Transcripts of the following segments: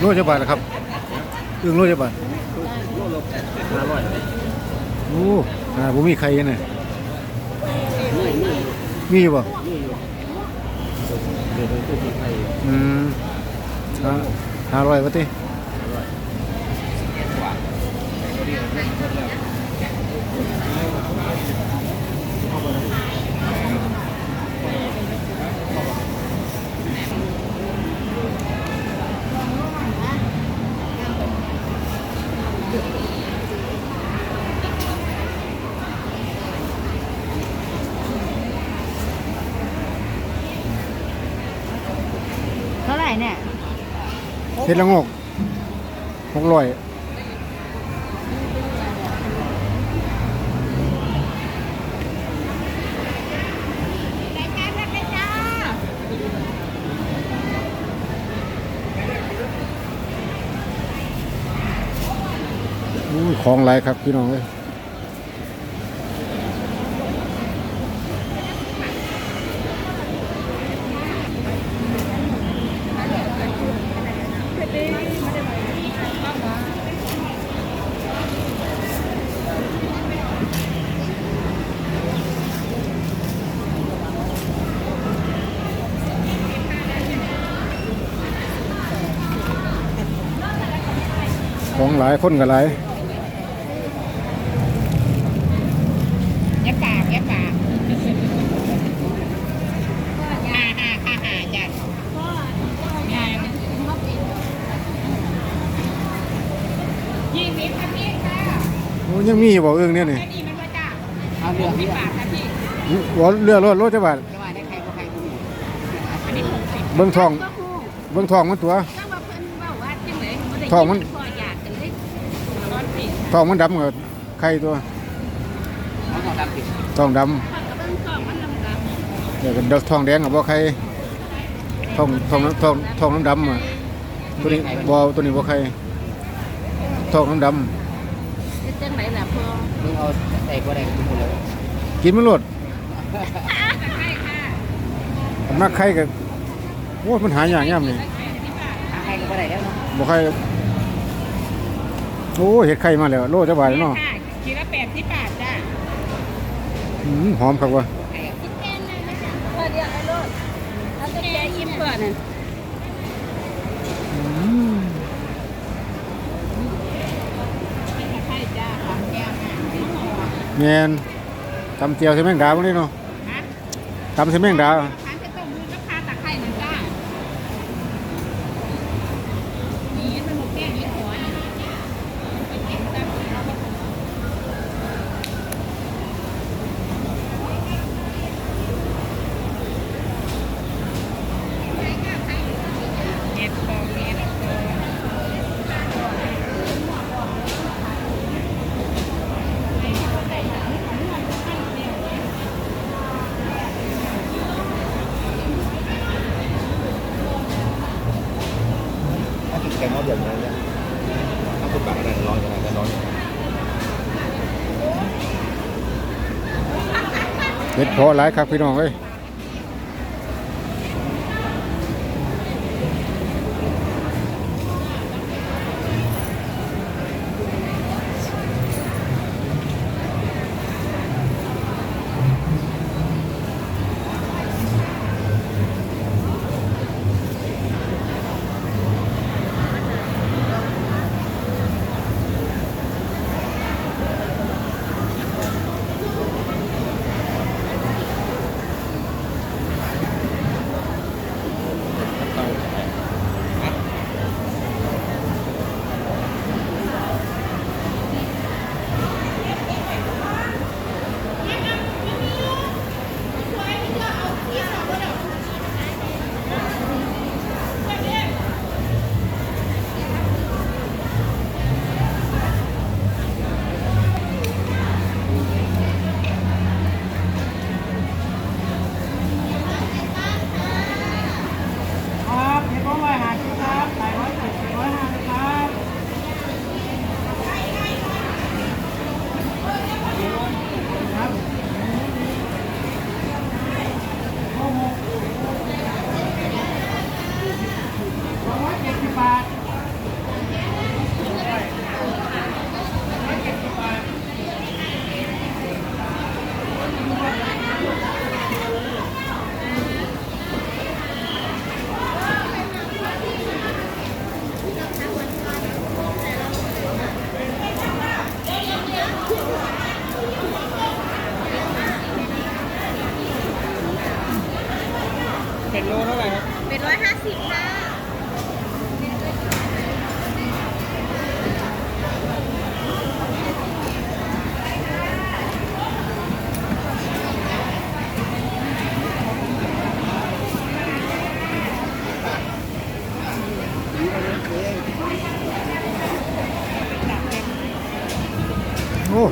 โลจะบาทละครับอึ่งโลจะบาทห้าร้อยโอ้อ่าผมมีใครเนี่ยนี่นี่มีอยู่บ่นี่อยู่เดี๋ยวไปซื้อที่ไทยอืมห้าร้อยวะติ เท่าไหร่เนี่ย เฮ็ดละงกหกร้อยของไรครับพี่น้องเอ้ย หลายคนก็หลายอย่าปากอย่าปากฮ่าฮ่าฮ่าฮ่าจ้ะงานยี่สิบค่ะพี่ค่ะโอ้ยังมีบ่เอื้องเนี่ยนี่แค่นี้มันว่าจ้าเอาเรื่องสิที่บบาทค่ะพี่บ่เรือรถรถจะบาทจะว่าได้ใครก็ใครก็มีอันนี้หกสิบเบิ่งทองก็คู่เบิ่งทองมันตัวถ้าว่าเพิ่นเว่าว่าจังไหนบ่ได้ทองมันพออยากกันเลยร้อนผิด ทองมันดำกับไข่ตัวเขาต้องทำผิดทองดำข้อยก็เบิ่งทองมันดำๆเดี๋ยวก็ดอกทองแดงกับบ่ไข่ทองทองทองทองน้ำดำอะตัวนี้บ่ตัวนี้บ่ไข่ทองน้ำดเป็นจังไหนล่ะพ่อมึงเอาใส่ก็ได้ทุกคนเลยำกินมันโลดจะให้ค่ะมักไข่กับโอ้ยมันหายากย่ำนี่ทางใครก็ได้แล้วเนาะบ่ไข่ โอ้ยเห็ดไข่มาแล้วโลจะบาทแล้วเนาะค่ะคิดละแปดสิบบาทจ้าอืมหอมครับว่ะคิดแค่นั้นนะจ๊ะเออเดี๋ยวไอ้รถเอาแต่แกยิ้มเปิดน่ะอืมใช่จ้าของแก้วน่ะแม่นตำเจียวใส่แมงดาบ่นี่เนาะฮะตำใส่แมงดา ถ้าคุณปากอะไรร้อนอะไรก็ร้อนเห็ดพอหลายครับพี่น้องเอ้ย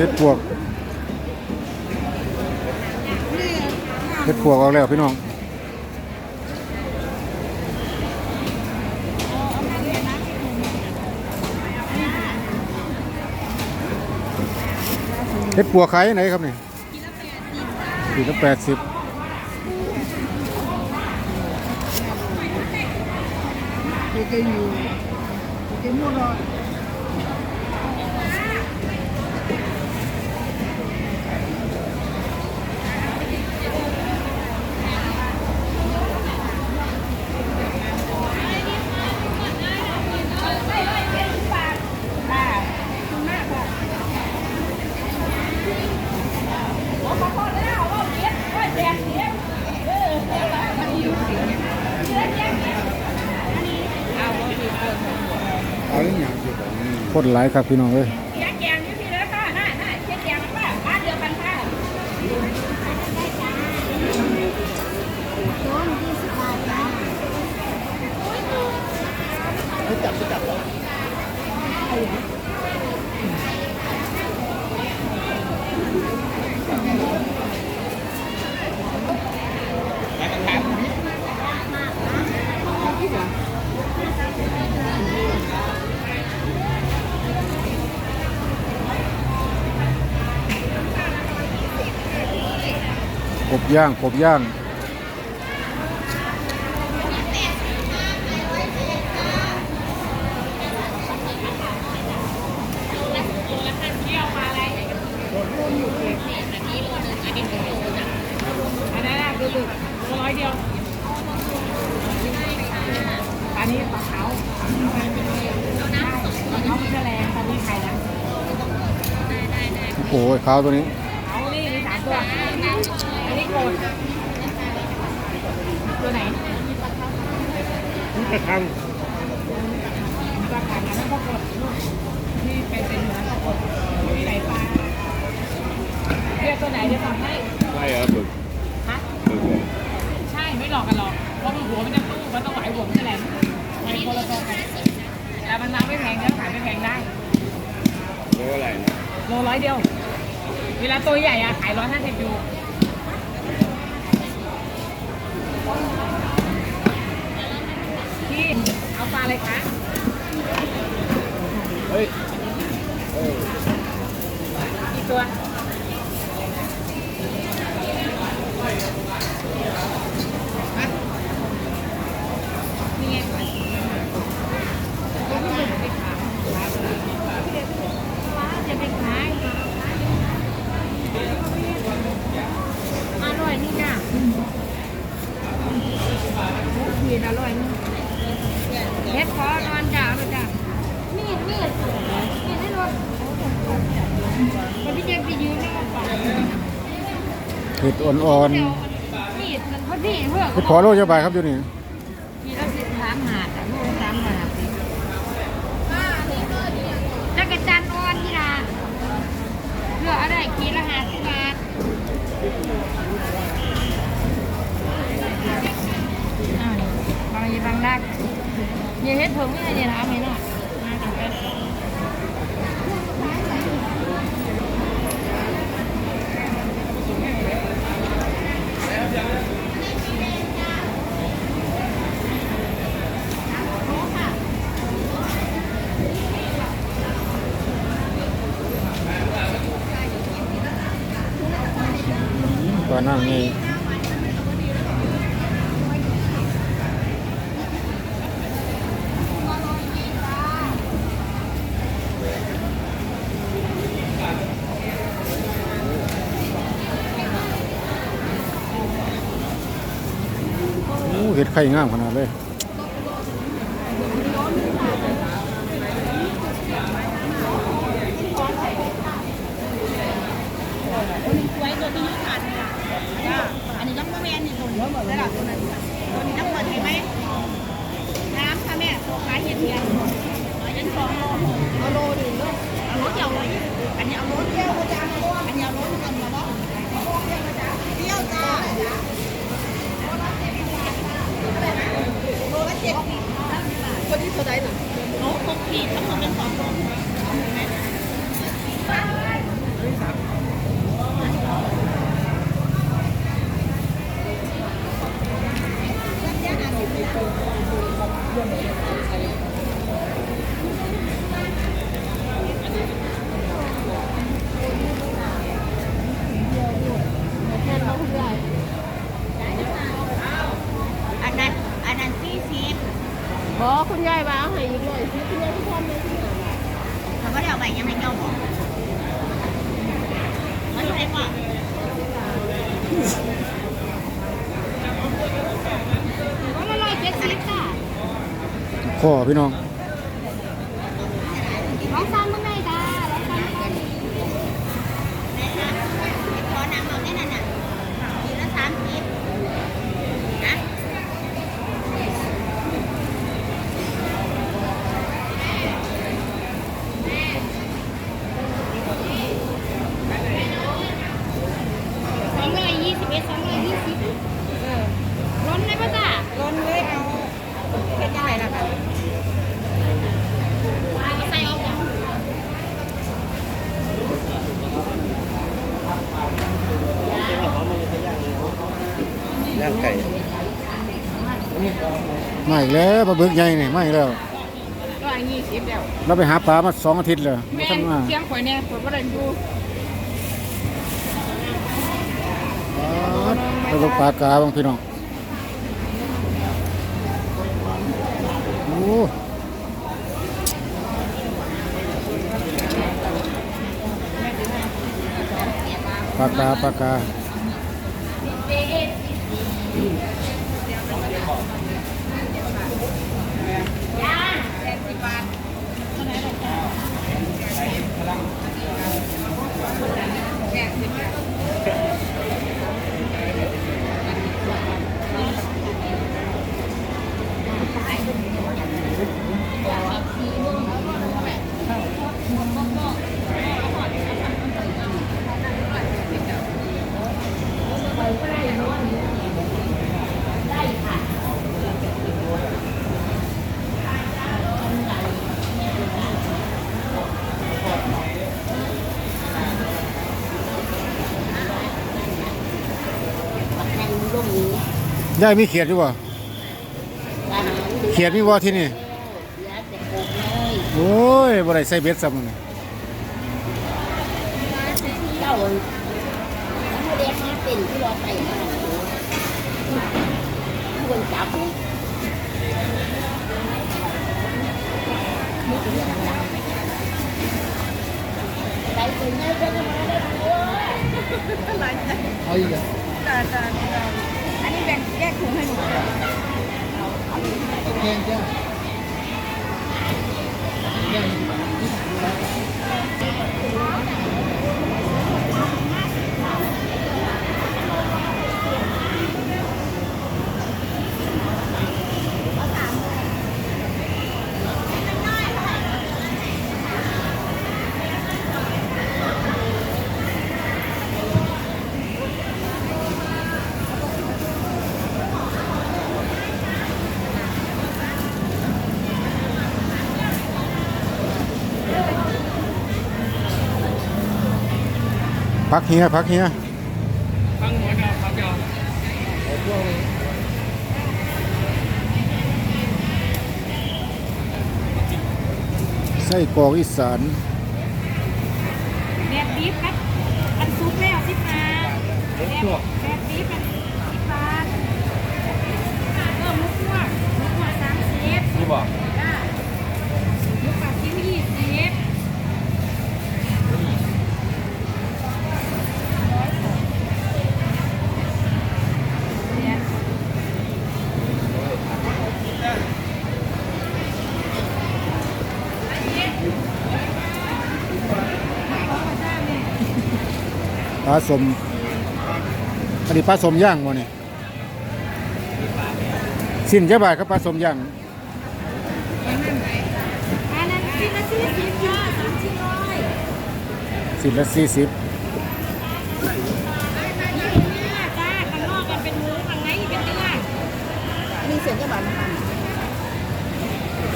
เห็ดปวกเห็ดปวกออกแล้วพี่น้องเห็ดปวกขายไหนครับนี่ขีดละแปดสิบ เอาเรื่องอย่างเดียวของนี่คนหลายครับพี่น้องเอ้ยเชียแกงนี่พี่แล้วค่ะน่าน่าเชียแกงมันว่าบ้านเดียวกันค่ะจับจับหรอ กบย่างกบย่างอันนั้นน่ะคือลูกร้อยเดียวอันนี้ปลาเขาปลาเขาเป็นแรงตอนนี้ใครนะโอ้ยขาวตัวนี้เขานี่มีสามตัว อันนี้โกดตัวไหนกระทังปลาขันอันนั้นปลากดที่เป็นเป็นเหมือนปลากดมีไหนปลาเรียกตัวไหนเดี๋ยวทำให้ใช่ครับบึกฮะบึกเลยใช่ไม่หลอกกันหรอกเพราะมันหัวมันจะตู้มันต้องไหวหัวมันจะแหลมมันคนละตัวกันแต่มันน้ำไม่แพงแล้วขายไม่แพงได้โลอะไรนะโลร้อยเดียว เวลาตัวใหญ่อะขายร้อยห้าสิบอยู่พี่เอาปลาอะไรคะ เฮ้ยเออ กี่ตัวฮะนี่ไงจะไปขายจะไปขายอร่อยนี่จ้ะ มีอร่อยนี่เฮ็ดคอนอนจ้าเลยจ้ะมีดมีดมีดให้รถแต่พี่เจมไปยืนแล้วก็ปัดเห็ดอ่อนมีดมันพอดีเพื่อขอโลจะบายครับอยู่นี่มีละสิบสามหาดอะลูกสามหาดจักรจันทร์อ่อนที่นานเลืออะไรขีดละห้าสิบบาท บางยีบางดักอย่าเฮ็ดผมไม่ได้เนี่ยทำให้หน่อยมาจังเป็น ปลานั่งนี่ ไข่งามขนาดเลยไว้ตัวที่ยุคันค่ะจ้าอันนี้ต้องมาแมนนี่ตัวนี้ได้หรอตัวนั้นตัวนี้ต้องเปิดใช่ไหมน้ำค่ะแม่ตัวขายเห็ดเทียนอันนี้สองโลเอาโลดิลูกเอารถเดียวเลยอันนี้เอารถเดียวจ้าอันนี้เอารถกันมาบ่เดียวจ้าโลละเจ็ดขีด คนที่เท่าไหร่น่ะโลหกขีดทั้งหมดเป็นสองโลอันนั้นอันนั้นสี่สิบ บอคุณ ยายว่าเอาให้อีกร้อยสิคุณยายทุกคนเลยที่ไหนเขาก็เดี๋ยวไปยังไม่เจ้าบอกมันอยู่ในกว่าก็ละร้อยเจ็ดสิบค่ะขอพี่น้อง ร้องซ้ำเมื่อไงจ้าร้องซ้ำขอน้ำเอาได้นั่นน่ะทีละสามสิบนะ สองร้อยยี่สิบเอ็ดสองร้อยยี่สิบเออร้อนเลยป่ะจ้าร้อนเลยเอาเป็นยังไงล่ะคะใส่เอาจ้ะ ย่างไก่ มาอีกแล้วปลาบึกใหญ่นี่มาอีกแล้วร้อยยี่สิบแล้วเราไปหาปลามาสองอาทิตย์เลยบ่แม่ทำงานเสียงข่อยเนี่ยข่อยบ่ได้อยู่ปลาบึกปลากาบางพี่น้องโอ้ปลากาปลากา ยายมีเขียดอยู่บ่เขียดมีบ่ที่นี่โอ้ยบ่ได้ใส่เบ็ดซ้ำนี่เจ้าแล้วเด็กมา พี่แบ่งแยกถุงเนี่ยจะมาได้ตัวเอาอีกอะจ้าแบ่งแยก ถุงให้หนูแกงจ้าพักเฮียพักเฮียไส้กรอกอีสานแบบบีฟครับอันซุปแล้วสิบบาทแบบแบบบีฟอันสิบบาทเพิ่มลูกหัวลูกหัวสามสิบนี่บอกจ้าลูกปัดที่ยี่สิบ ป ลาสมอันนี้ปลาสมย่างวะนี่สิ้นเจ้าบาทครับปลาสมย่างอันนั้นชิ้นละสี่สิบค่ะสามชิ้นร้อยสิ้นละสี่สิบมีเสียงจะบานกัน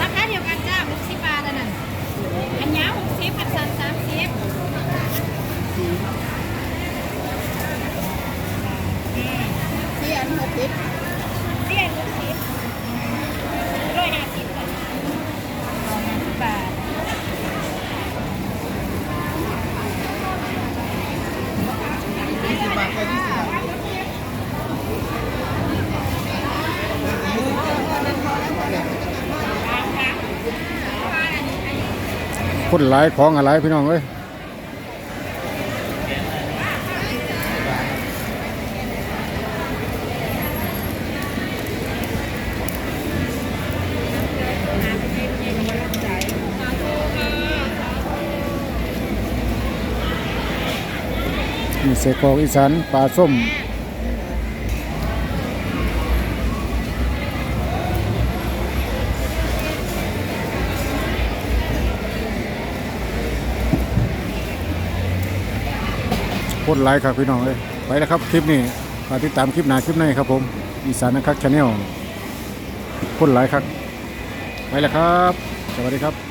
ราคาเดียวกันจ้าหกสิบบาทอันนั้นอันยาวหกสิบอันสั้นสามสิบ ที่อันหกสิบเรียกหกสิบร้อยห้าสิบบาทร้อยห้าสิบบาทยี่สิบบาทก็ยี่สิบบาทคนหลายของอะไรพี่น้องเอ้ย นี่เสกอกอีสานปลาส้มคนหลายครับพี่น้องเลยไปแล้วครับคลิปนี้มาติดตามคลิปหน้าคลิปในครับผมอีสานนะครับชาแนลคนหลายครับ ไปแล้วครับ สวัสดีครับ